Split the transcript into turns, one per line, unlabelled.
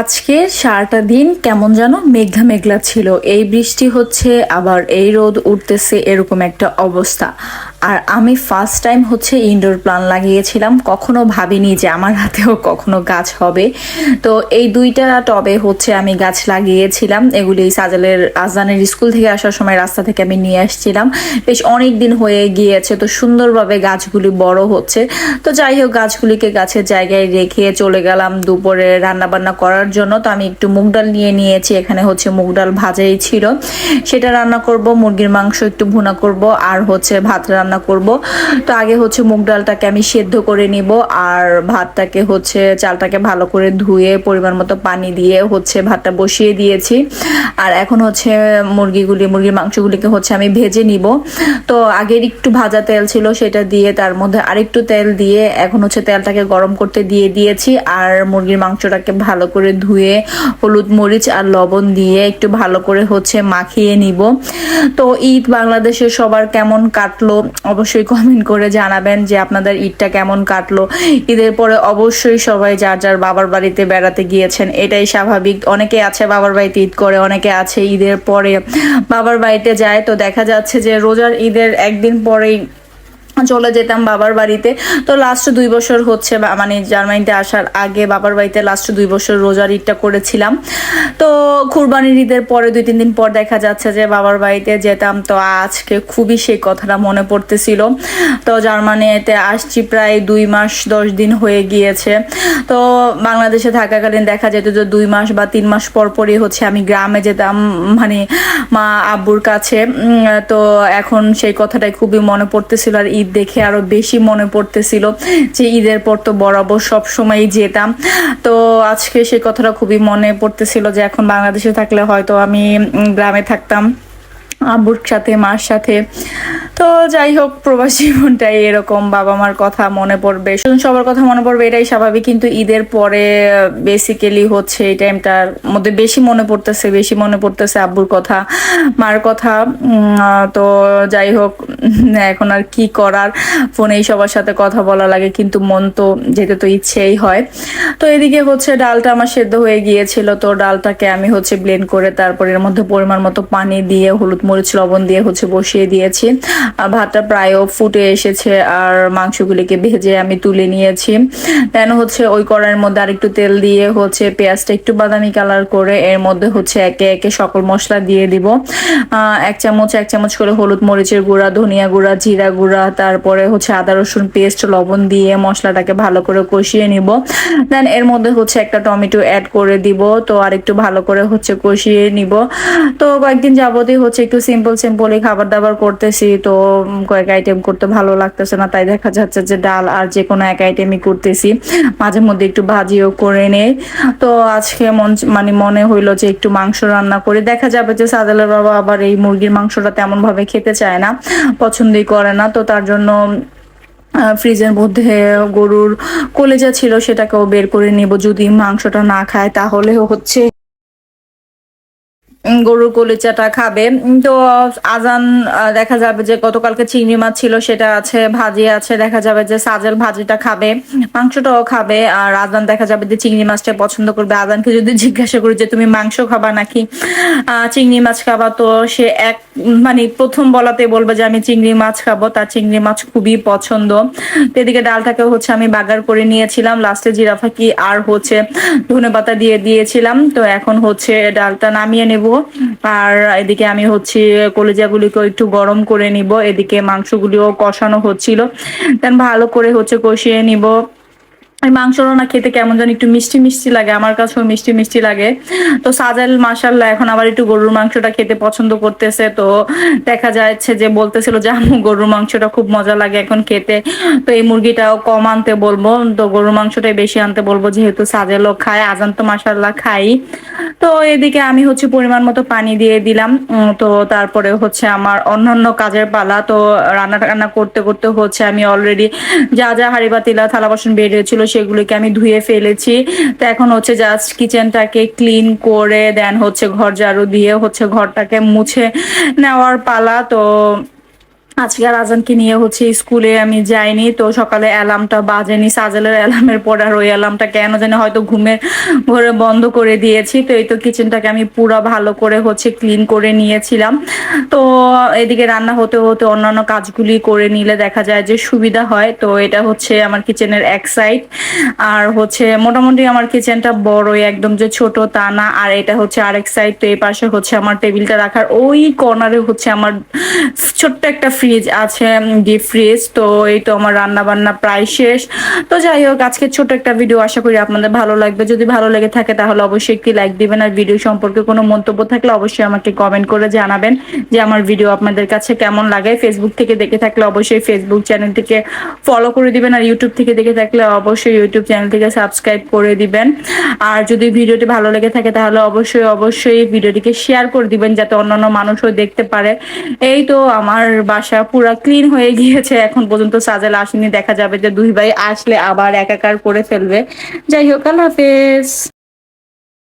আজকে সারাটা দিন কেমন যেন মেঘলা মেঘলা ছিল। এই বৃষ্টি হচ্ছে, আবার এই রোদ উঠতেছে, এরকম একটা অবস্থা। আর আমি ফার্স্ট টাইম হচ্ছে ইনডোর প্লান লাগিয়েছিলাম। কখনো ভাবিনি যে আমার হাতেও কখনো গাছ হবে। তো এই দুইটা টবে হচ্ছে আমি গাছ লাগিয়েছিলাম। এগুলি সাজালের আজানের স্কুল থেকে আসার সময় রাস্তা থেকে আমি নিয়ে আসছিলাম। বেশ অনেক দিন হয়ে গিয়েছে, তো সুন্দরভাবে গাছগুলি বড় হচ্ছে। তো যাই হোক, গাছগুলিকে গাছের জায়গায় রেখে চলে গেলাম দুপুরে রান্না বান্না করার জন্য। তো আমি একটু মুগ ডাল নিয়ে নিয়েছি, এখানে হচ্ছে মুগ ডাল ভাজাই ছিল। সেটা রান্না করব, মুরগির মাংস একটু ভুনা করব, আর হচ্ছে ভাত রান্না করব। তো আগে হচ্ছে মুগ ডালটাকে আমি সেদ্ধ করে নিব আর ভাতটাকে হচ্ছে চালটাকে ভালো করে ধুয়ে পরিমাণ মতো পানি দিয়ে হচ্ছে ভাতটা বসিয়ে দিয়েছি। আর এখন হচ্ছে মুরগিগুলি, মুরগির মাংসগুলিকে হচ্ছে আমি ভেজে নিব। তো আগের একটু ভাজা তেল ছিল সেটা দিয়ে তার মধ্যে আরেকটু তেল দিয়ে এখন হচ্ছে তেলটাকে গরম করতে দিয়ে দিয়েছি। আর মুরগির মাংসটাকে ভালো করে ধুয়ে হলুদ মরিচ আর লবণ দিয়ে একটু ভালো করে হচ্ছে মাখিয়ে নিব। তো ঈদ বাংলাদেশে সবার কেমন কাটলো? অবশ্যই কমেন্ট করে জানাবেন যে আপনাদের ঈদটা কেমন কাটলো। ঈদের পরে অবশ্যই সবাই যার যার বাবার বাড়িতে বেড়াতে গিয়েছেন, এটাই স্বাভাবিক। অনেকে আছে বাবার বাড়িতে ঈদ করে, অনেকে আছে ঈদের পরে বাবার বাড়িতে যায়। তো দেখা যাচ্ছে যে রোজার ঈদের একদিন পরেই চলে যেতাম বাবার বাড়িতে। তো লাস্ট দুই বছর হচ্ছে মানে জার্মানিতে আসার আগে বাবার বাড়িতে লাস্ট দুই বছর রোজার ঈদটা করেছিলাম। তো কুরবানির ঈদের পরে দুই, তিন দিন পর দেখা যাচ্ছে যে বাবার বাড়িতে যেতাম। তো আজকে খুবই সেই কথাটা মনে পড়তেছিল। তো জার্মানিতে আসছি প্রায় দুই মাস, দশ দিন হয়ে গিয়েছে। তো বাংলাদেশে থাকাকালীন দেখা যেত যে দুই মাস বা তিন মাস পর পরই হচ্ছে আমি গ্রামে যেতাম মানে মা আব্বুর কাছে। তো এখন সেই কথাটাই খুবই মনে পড়তেছিল। আর ঈদ দেখে আরও বেশি মনে পড়তেছিল যে ঈদের পর তো বরাবর সব সময় যেতাম। তো আজকে সেই কথাটা খুবই মনে পড়তেছিল যে এখন বাংলাদেশে থাকলে হয়তো আমি গ্রামে থাকতাম। আব্বুর সাথে, মার সাথে। তো যাই হোক, প্রবাসী জীবনটাই এরকম বাবা মার কথা মনে পড়বে। সবার কথা মনে পড়বে, এটাই স্বাভাবিক, কিন্তু ঈদের পরে বেসিক্যালি হচ্ছে এই টাইমটার মধ্যে বেশি মনে পড়তেছে, বেশি মনে পড়তেছে আব্বুর কথা, মার কথা। তো যাই হোক, এখন আর কি করার? ফোনেই সবার সাথে কথা বলা লাগে, কিন্তু মন তো যেতে তো ইচ্ছেই হয়। তো এদিকে হচ্ছে ডালটা আমার সেদ্ধ হয়ে গিয়েছিল, তো ডালটাকে আমি হচ্ছে ব্লেন্ড করে তারপর এর মধ্যে পরিমাণ মতো পানি দিয়ে, হলুদ মরিচ, লবণ দিয়ে হচ্ছে বসিয়ে দিয়েছি। ভাতটা প্রায়ও ফুটে এসেছে আর মাংসগুলিকে ভেজে আমি তুলে নিয়েছি। দেন হচ্ছে ওই কড়াইয়ের মধ্যে আরেকটু তেল দিয়ে হচ্ছে পেঁয়াজটা একটু বাদামি কালার করে এর মধ্যে হচ্ছে একে একে সকল মশলা দিয়ে দিব। এক চামচ এক চামচ করে হলুদ মরিচের গুঁড়া, ধনিয়া গুঁড়া, জিরা গুঁড়া, তারপরে হচ্ছে আদা, রসুন, পেস্ট, লবণ দিয়ে মশলাটাকে ভালো করে কষিয়ে নিব। দেন এর মধ্যে হচ্ছে একটা টমেটো অ্যাড করে দিব, তো আর একটু ভালো করে হচ্ছে কষিয়ে নিব। তো কয়েকদিন যাবতই হচ্ছে একটু সিম্পল সিম্পলই খাবার দাবার করতেছি, তো উম, কয়েক আইটেম করতে ভালো লাগতেছে না। তাই দেখা যাচ্ছে যে ডাল আর যে কোনো এক আইটেমই করতেছি। মাঝে মধ্যে একটু ভাজিও করে নেই। তো আজকে মন মানে মনে হইল যে একটু মাংস রান্না করে দেখা যাবে যে সাদালের বাবা আবার এই মুরগির মাংসটা তেমন ভাবে খেতে চায় না পছন্দই করে না। তো তার জন্য ফ্রিজের মধ্যে গরুর কলেজা ছিল সেটাকেও বের করে নিব। যদি মাংসটা না খায় তাহলে হচ্ছে গরুর কলিচাটা খাবে। তো, আজান দেখা যাবে যে গতকালকে চিংড়ি মাছ ছিল, সেটা আছে, ভাজি আছে, দেখা যাবে যে সাজেল ভাজিটা খাবে, মাংসটাও খাবে, আর আজান দেখা যাবে যে চিংড়ি মাছটা পছন্দ করবে। আজানকে যদি জিজ্ঞাসা করি যে, তুমি মাংস খাবা নাকি? চিংড়ি মাছ খাবা তো সে এক মানে প্রথম বলাতে বলবে যে, আমি চিংড়ি মাছ খাব, তার চিংড়ি মাছ খুবই পছন্দ। এদিকে ডালটাকে হচ্ছে আমি বাগার করে নিয়েছিলাম, লাস্টে জিরা ফাঁকি আর হচ্ছে ধনে পাতা দিয়ে দিয়েছিলাম। তো এখন হচ্ছে ডালটা নামিয়ে নেব। আর এদিকে আমি হচ্ছে, কলিজাগুলিকে একটু গরম করে নিব, এদিকে মাংসগুলিও কষানো হচ্ছিল। দেন ভালো করে হচ্ছে কষিয়ে নিব। এই মাংসটা না খেতে কেমন যেন একটু মিষ্টি মিষ্টি লাগে, আমার কাছেও মিষ্টি মিষ্টি লাগে। তো সাজেল মাসাল্লাহ এখন আবার একটু গরুর মাংসটা খেতে পছন্দ করতেছে, তো দেখা যাচ্ছে যে বলতেছিল যে আম্মু গরুর মাংসটা খুব মজা লাগে এখন খেতে। তো এই মুরগিটাও কম আনতে বলব, তো গরুর মাংসটাই বেশি আনতে বলব, যেহেতু সাজেলও খায়, আজান তো মাসাল্লাহ খাই। তো এদিকে আমি হচ্ছে পরিমাণ মতো পানি দিয়ে দিলাম। তো তারপরে হচ্ছে আমার অন্যান্য কাজের পালা, তো রান্না টান্না করতে করতে হচ্ছে আমি অলরেডি যা যা হাড়ি পাতিলা থালা বাসন বেরিয়েছিল সেগুলোকে আমি ধুয়ে ফেলেছি। তো এখন হচ্ছে জাস্ট কিচেনটাকে ক্লিন করে দেন হচ্ছে ঘর ঝাড়ু দিয়ে হচ্ছে ঘরটাকে মুছে নেওয়ার পালা। তো আজকে আর আজানকে নিয়ে হচ্ছে স্কুলে আমি যাইনি, তো সকালে অ্যালার্মটা বাজেনি, সাজেলের অ্যালার্মের পর আর ওই অ্যালার্মটা কেন জানি হয়তো ঘুমের ঘরে বন্ধ করে দিয়েছি, তো এই তো কিচেনটাকে আমি পুরো ভালো করে হচ্ছে ক্লিন করে নিয়েছিলাম। তো এদিকে রান্না হতে হতে অন্যান্য কাজগুলি করে নিলে দেখা যায় যে সুবিধা হয়, তো এটা হচ্ছে আমার কিচেনের এক সাইড আর হচ্ছে মোটামুটি আমার কিচেনটা বড়ই, একদম যে ছোট তা না, আর এটা হচ্ছে আরেক সাইড তো এই পাশে হচ্ছে আমার টেবিলটা রাখার ওই কর্নারে হচ্ছে আমার ছোট্ট একটা ফ্রিজ আছে ডিপ ফ্রিজ তো এই তো আমার রান্না বান্না প্রায় শেষ। তো যাই হোক, আজকে ছোট একটা ভিডিও আশা করি আপনাদের ভালো লাগবে। যদি ভালো লেগে থাকে তাহলে অবশ্যই একটি লাইক দিবেন আর ভিডিও সম্পর্কে কোনো মন্তব্য থাকলে অবশ্যই আমাকে কমেন্ট করে জানাবেন যে আমার ভিডিও আপনাদের কাছে কেমন লাগে। ফেসবুক থেকে দেখে থাকলে অবশ্যই ফেসবুক চ্যানেলটিকে ফলো করে দিবেন আর ইউটিউব থেকে দেখে থাকলে অবশ্যই ইউটিউব চ্যানেলটিকে সাবস্ক্রাইব করে দিবেন। আর যদি ভিডিওটি ভালো লেগে থাকে তাহলে অবশ্যই অবশ্যই ভিডিওটিকে শেয়ার করে দিবেন যাতে অন্যান্য মানুষও দেখতে পারে। এই তো আমার বাসা পুরা ক্লিন হয়ে গিয়েছে, এখন পর্যন্ত সাজেল আসেনি, দেখা যাবে যে দুই ভাই আসলে আবার একাকার করে ফেলবে। যাই হোক, আল্লাহ হাফেজ।